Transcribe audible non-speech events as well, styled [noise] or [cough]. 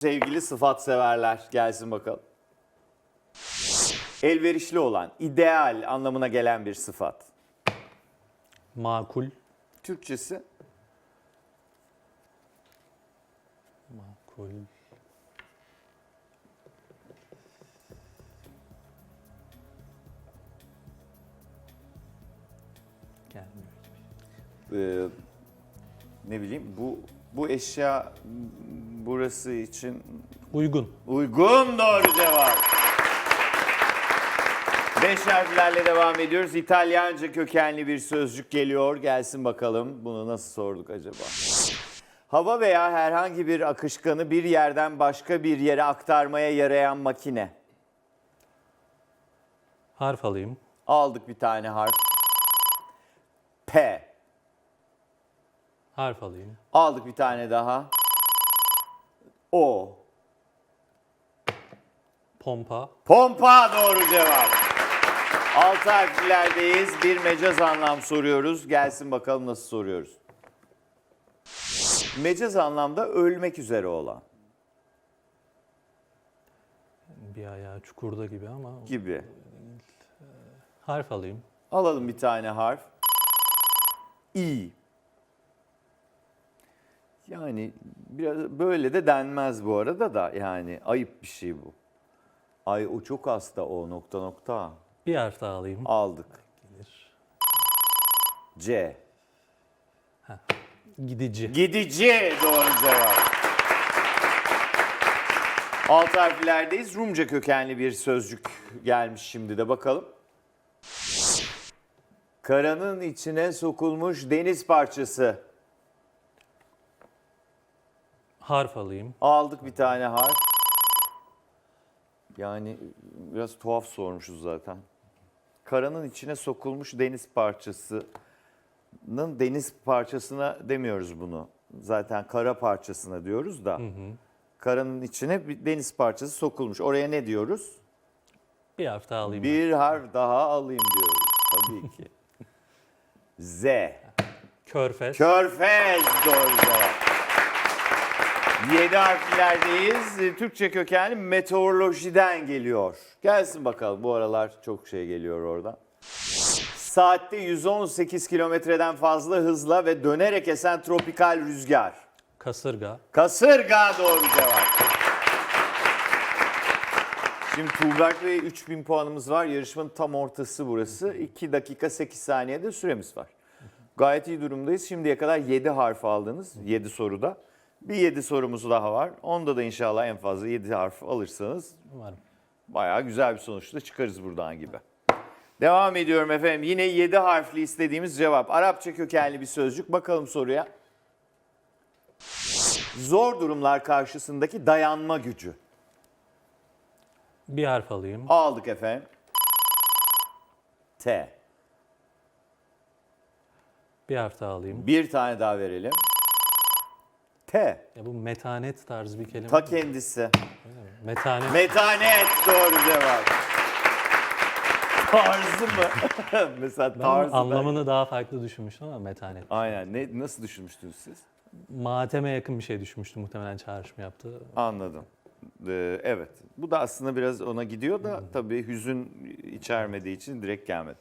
Sevgili sıfat severler gelsin bakalım. Elverişli olan, ideal anlamına gelen bir sıfat. Makul. Türkçesi Makul. Gelmiyor. e, ne bileyim bu bu eşya burası için Uygun. uygun doğru cevap. Beş harflerle devam ediyoruz. İtalyanca kökenli bir sözcük geliyor. Gelsin bakalım. Bunu nasıl sorduk acaba? Hava veya herhangi bir akışkanı bir yerden başka bir yere aktarmaya yarayan makine. Harf alayım. Aldık bir tane harf. P. Harf alayım. Aldık bir tane daha. O. Pompa. Pompa doğru cevap. Altı harflerdeyiz. Bir mecaz anlam soruyoruz. Gelsin bakalım nasıl soruyoruz. Mecaz anlamda ölmek üzere olan Bir ayağı çukurda gibi ama. gibi. Harf alayım. Alalım bir tane harf. İ. Yani biraz böyle de denmez bu arada da yani ayıp bir şey bu. Ay o çok hasta o nokta nokta. Bir harf daha alayım. Aldık. Gelir. C. Gidici. Gidici doğru cevap. Alt harflerdeyiz. Rumca kökenli bir sözcük gelmiş şimdi de bakalım. Karanın içine sokulmuş deniz parçası. Harf alayım. Aldık bir tane harf. Yani biraz tuhaf sormuşuz zaten. Karanın içine sokulmuş deniz parçasının deniz parçasına demiyoruz bunu. Zaten kara parçasına diyoruz da. Karanın içine bir deniz parçası sokulmuş. Oraya ne diyoruz? Bir harf daha alayım. Bir harf daha alayım diyoruz. Tabii ki. [laughs] Z. Körfez. Körfez doğru cevap. Yedi harflerdeyiz. Ee, Türkçe kökenli meteorolojiden geliyor. Gelsin bakalım bu aralar çok şey geliyor oradan. Saatte 118 kilometreden fazla hızla ve dönerek esen tropikal rüzgar. Kasırga. Kasırga doğru cevap. Şimdi Tuğberk Bey 3000 puanımız var. Yarışmanın tam ortası burası. 2 dakika 8 saniyede süremiz var. Gayet iyi durumdayız. Şimdiye kadar 7 harf aldınız. 7 soruda. Bir 7 sorumuz daha var. Onda da inşallah en fazla 7 harf alırsanız Umarım. bayağı güzel bir sonuçla çıkarız buradan gibi. Devam ediyorum efendim. Yine 7 harfli istediğimiz cevap. Arapça kökenli bir sözcük. Bakalım soruya. Zor durumlar karşısındaki dayanma gücü. Bir harf alayım. Aldık efendim. T. Bir harf daha alayım. Bir tane daha verelim. T. Ya bu metanet tarzı bir kelime. Ta kendisi. Metanet. Metanet doğru cevap. Tarzı mı? [laughs] Mesela ben tarzı. anlamını daha farklı düşünmüştüm ama metanet. Aynen. Ne, nasıl düşünmüştünüz siz? Mateme yakın bir şey düşünmüştüm muhtemelen çağrışım yaptı. Anladım. Ee, evet. Bu da aslında biraz ona gidiyor da tabii hüzün içermediği için direkt gelmedi.